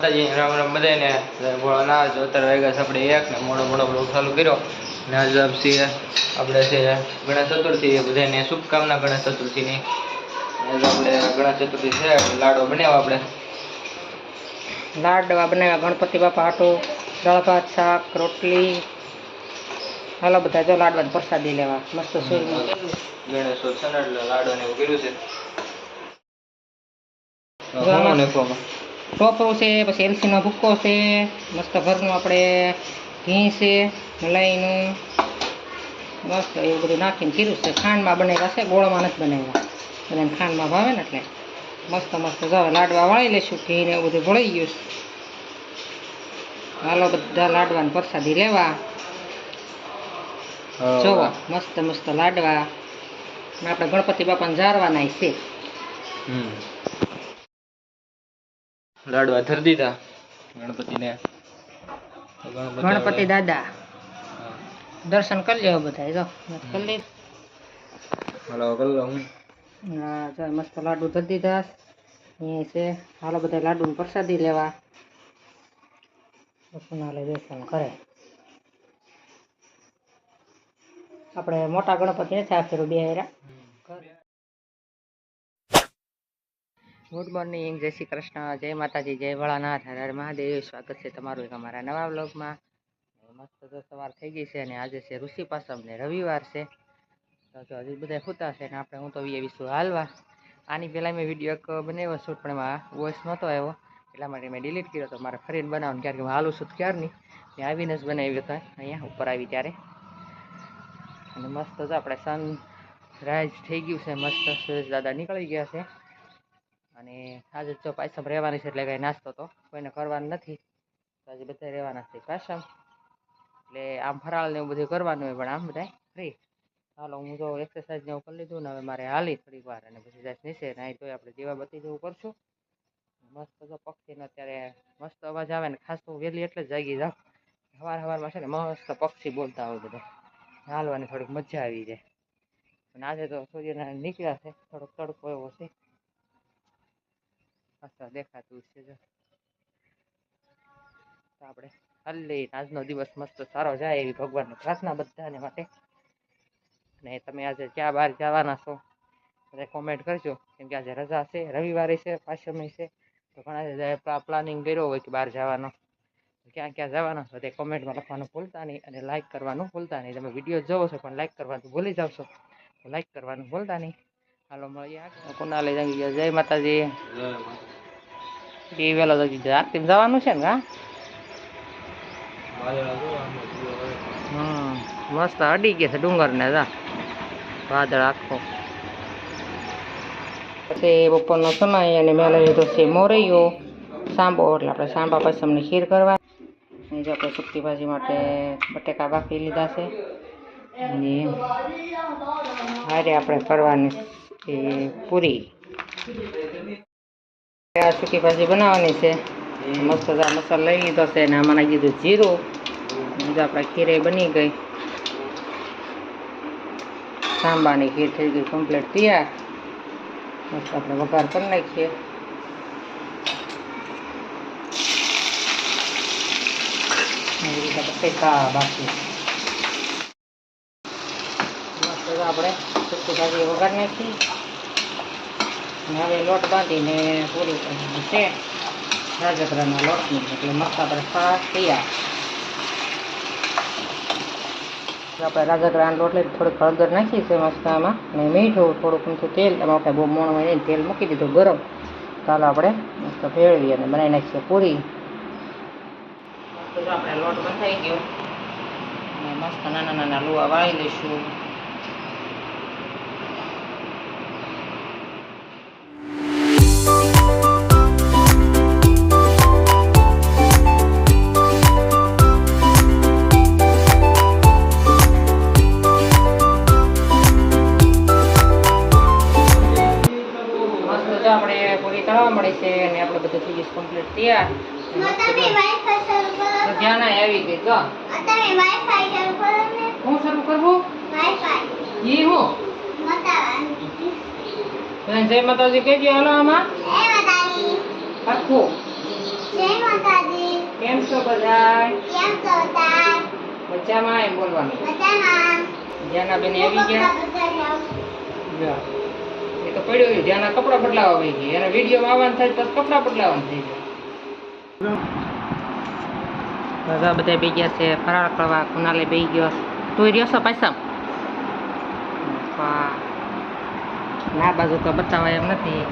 માતાજી રામ રામ બધાને જય ભોળાનાથ જો વાગ્યા છે આપણે એક ને મોડો મોડો બ્લોગ ચાલુ કર્યો. ને આજે આપણે છે ગણેશ ચતુર્થી બધાને શુભકામના ગણેશ ચતુર્થીની. આપણે ગણેશ ચતુર્થી છે લાડો બનાવ્યો આપણે. લાડવા બનાવ્યા ગણપતિ બાપા આટો દાળ ભાત શાક રોટલી. હાલો બધા જો લાડવા પ્રસાદી લેવા. મસ્ત ને એટલે લાડો ને એવું કર્યું છે. ટોપરું છે પછી એલસીનો ભૂક્કો છે મસ્ત ઘરનું આપણે ઘી છે મલાઈનું મસ્ત એવું બધું નાખીને કીધું છે. ખાંડમાં બનાવ્યા છે ગોળમાં નથી બનાવ્યા. બધાને ખાંડમાં ભાવે ને એટલે. મસ્ત મસ્ત જાવ લાડવા વળી લઈશું ઘી ને એવું બધું ભળી ગયું હાલો બધા લાડવાને પ્રસાદી લેવા. જોવો મસ્ત મસ્ત લાડવા. આપણે ગણપતિ બાપાને જારવાના છે. હમ. લાડવા ધરી દીધા. ગણપતિને ગણપતિ દાદા. દર્શન કરી લેવા બધા જો. કરી લે. હાલો કરી લો હું. હા જો મસ્ત લાડુ ધરી દીધા. અહીં છે. હાલો બધા લાડુ પ્રસાદી લેવા. બપોરના દર્શન કરે. આપણે મોટા ગણપતિ નથી આ ફેરું બે હારા. ગુડ મોર્નિંગ જય શ્રી કૃષ્ણ, જય માતાજી, જય ભોળાનાથ, હર મહાદેવ, સ્વાગત છે તમારું એક અમારા નવા બ્લોગમાં મસ્ત તો સવાર થઈ ગઈ છે અને આજે છે ઋષિ પાસમ ને રવિવાર છે. તો જો હજી બધા ખૂતા છે ને આપણે હું તો વિશું હાલવા. આની પહેલાં મેં વીડિયો એક બનાવ્યો શૂટ પણ એમાં વોઇસ નહોતો આવ્યો. એટલા માટે મેં ડિલીટ કર્યો તો મારે ફરીને બનાવવાનું ક્યારેક હું હાલું છું ક્યારની? મેં આવીને જ બનાવ્યો હતો અહીંયા, ઉપર આવી ત્યારે. અને મસ્ત તો આપણે સન રાઈઝ થઈ ગયું છે, મસ્ત સુરેશ દાદા નીકળી ગયા છે. અને આજે જો પાયસમ રહેવાની છે એટલે કાંઈ નાસ્તો તો કોઈને કરવાનું નથી. તો આજે બધા રહેવાના છે પાયસમ એટલે આમ ફરાળ ને એવું બધું કરવાનું હોય પણ આમ બધા ફ્રી. હાલો, હું તો એક્સરસાઇઝ ને કરી લીધું ને હવે મારે હાલી થોડીક વાર અને પછી જાય નીચે નાહી તો આપણે દીવા બતી જેવું કરશું મસ્ત તો પક્ષીનો અત્યારે મસ્ત અવાજ આવે ને ખાસ તો વહેલી એટલે જ જાગી જાઉં. સવાર સવારમાં છે ને મસ્ત પક્ષી બોલતા હોય બધા. હાલવાની થોડીક મજા આવી જાય. અને આજે તો સૂર્યનારાયણ નીકળ્યા છે, થોડોક તડકો એવો છે. મસ્ત દેખાતું છે તો આપણે હાલી આજનો દિવસ મસ્ત સારો જાય એવી ભગવાનની પ્રાર્થના બધાને માટે. અને તમે આજે ક્યાં બહાર જવાના છો બધા કોમેન્ટ કરજો. કેમ કે આજે રજા છે, રવિવારે છે, પાછળની છે. તો ઘણા પ્લાનિંગ કર્યો હોય કે બહાર જવાનો. ક્યાં ક્યાં જવાના છો તે કોમેન્ટમાં લખવાનું ભૂલતા નહીં અને લાઇક કરવાનું ભૂલતા નહીં. તમે વીડિયો જોવો છો પણ લાઇક કરવાનું ભૂલી જાવ છો. લાઇક કરવાનું ભૂલતા નહીં. હાલો મળીએ આગળ કુનાલે જંગી ગયા જય માતાજી એ વેલો જગી જાય આરતીમાં જવાનું છે ને હા હમ મસ્ત અડી ગયા છે ડુંગર ને જા વાદળ આખો પછી બપોરનો સમય અને મેં લઈ લીધો છે મોરૈયો સાંબો એટલે આપણે સાંબા પછી અમને ખીર કરવા અને જો આપણે સુકતી ભાજી માટે બટેકા બાફી લીધા છે અને હારે આપણે કરવાની પૂરી આ સૂકી ભાજી બનાવવાની છે મસ્ત આ મસાલો લઈ લીધો છે અને આમાં નાખી દીધું જીરું અને જો આપણે ખીરે બની ગઈ સાંબાની ખીર થઈ ગઈ કમ્પ્લીટ તૈયાર મસ્ત આપણે વઘાર કરી નાખીએ। એવી રીતે બટેકા બાકી મસ્ત તો આપણે સુકી ભાજી વઘાર નાખી અને હવે લોટ બાંધીને પૂરી કરવાની છે. રાજગરાના લોટની એટલે મસ્ત આપણે ફાસ્ટ તૈયાર. આપણે રાજગરાનો લોટ લઈને થોડીક હળદર નાખી છે મસ્તામાં અને મીઠું, થોડુંક મીઠું તેલ. એમાં આપણે બહુ મોણ હોય તેલ મૂકી દીધું ગરમ. ચાલો આપણે મસ્ત ભેળવી અને બનાવી નાખીએ પૂરી. આપણે લોટ બંધાઈ ગયો. અને મસ્ત નાના નાના લુવા વાળી લઈશું. પૂરી થવા મળી છે અને આપણે બધું થઈ ગયું કમ્પ્લીટ તૈયાર. તો ધ્યાન આવી ગઈ જો. હું શરૂ કરવું? ઈ હું? જય માતાજી કહેજો હાલો આમાં. આખું. કેમ છો બધા બચ્ચામાં એમ બોલવાનું. જ્યાંના બેન આવી ગયા. એ તો પડ્યો હોય ત્યાંના કપડાં બદલાવા આવી ગયા. એના વીડિયો આવવાનું થાય તો કપડાં બદલાવાનું થઈ જાય. બધા બધા બે ગયા છે ફરાળ કરવા. કુનાલે બે ગયો. તું રહ્યો છો પૈસા ના બાજુ તો બતાવાય એમ નથી.